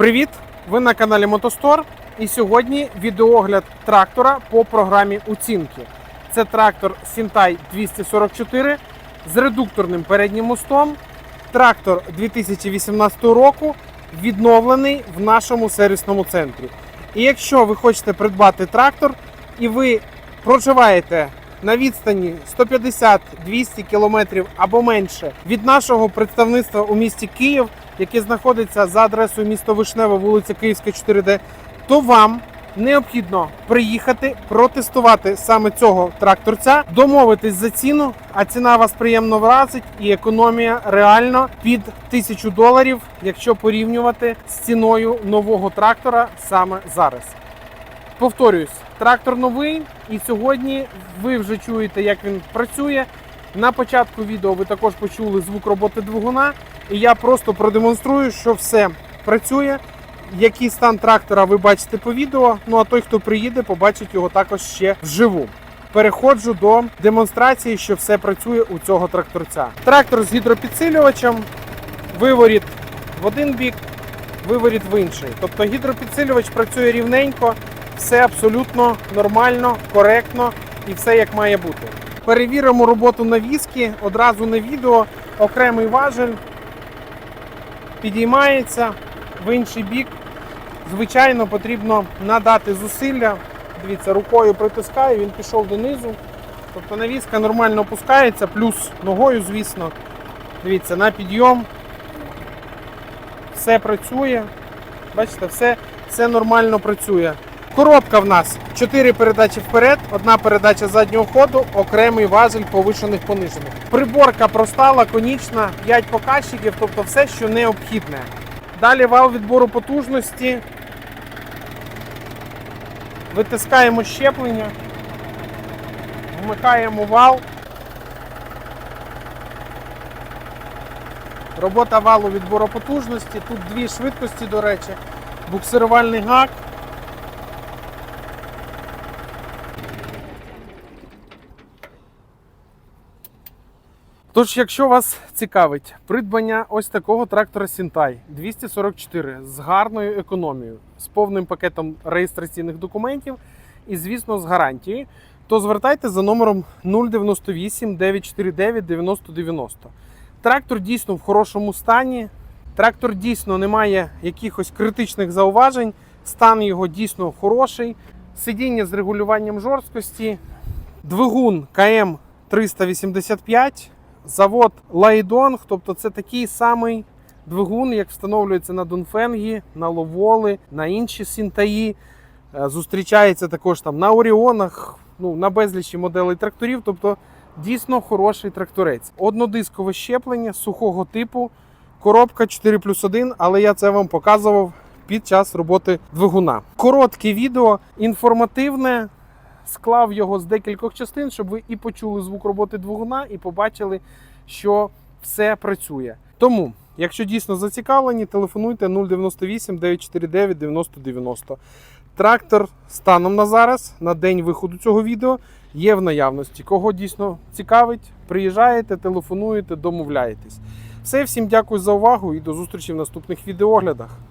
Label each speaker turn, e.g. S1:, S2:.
S1: Привіт! Ви на каналі Мотостор. І сьогодні відеогляд трактора по програмі оцінки. Це трактор Сінтай 244 з редукторним переднім мостом. Трактор 2018 року відновлений в нашому сервісному центрі. І якщо ви хочете придбати трактор і ви проживаєте на відстані 150-200 км або менше від нашого представництва у місті Київ, яке знаходиться за адресою місто Вишневе, вулиця Київська, 4D, то вам необхідно приїхати протестувати саме цього тракторця, домовитись за ціну, а ціна вас приємно вразить і економія реально під тисячу доларів, якщо порівнювати з ціною нового трактора саме зараз. Повторюсь, трактор новий, і сьогодні ви вже чуєте, як він працює. На початку відео ви також почули звук роботи двигуна, і я просто продемонструю, що все працює. Який стан трактора ви бачите по відео. Ну а той, хто приїде, побачить його також ще вживу. Переходжу до демонстрації, що все працює у цього тракторця. Трактор з гідропідсилювачем, виворіт в один бік, виворіт в інший. Тобто гідропідсилювач працює рівненько, все абсолютно нормально, коректно і все як має бути. Перевіримо роботу навіски одразу на відео. Окремий важель підіймається в інший бік. Звичайно, потрібно надати зусилля. Дивіться, рукою притискаю, він пішов донизу. Тобто навіска нормально опускається, плюс ногою, звісно. Дивіться, на підйом. Все працює. Бачите, все, все нормально працює. Коробка в нас 4 передачі вперед, одна передача заднього ходу, окремий важель повишених понижених. Приборка проста, лаконічна, 5 показчиків, тобто все, що необхідне. Далі вал відбору потужності. Витискаємо щеплення, вмикаємо вал. Робота валу відбору потужності. Тут дві швидкості, до речі, буксирувальний гак. Тож, якщо вас цікавить придбання ось такого трактора Сінтай 244 з гарною економією, з повним пакетом реєстраційних документів і, звісно, з гарантією, то звертайте за номером 098 949 9090. Трактор дійсно в хорошому стані. Трактор дійсно не має якихось критичних зауважень. Стан його дійсно хороший. Сидіння з регулюванням жорсткості, двигун КМ 385, завод Лайдонг, тобто це такий самий двигун, як встановлюється на Донфенгі, на Ловоли, на інші сінтаї. Е, Зустрічається також там на Оріонах, ну, на безлічі моделей тракторів. Тобто дійсно хороший тракторець. Однодискове щеплення сухого типу, коробка 4 плюс 1, але я це вам показував під час роботи двигуна. Коротке відео, інформативне. Склав його з декількох частин, щоб ви і почули звук роботи двигуна, і побачили, що все працює. Тому, якщо дійсно зацікавлені, телефонуйте 098 949 9090. Трактор станом на зараз, на день виходу цього відео, є в наявності. Кого дійсно цікавить, приїжджаєте, телефонуєте, домовляєтесь. Все, всім дякую за увагу і до зустрічі в наступних відеоглядах.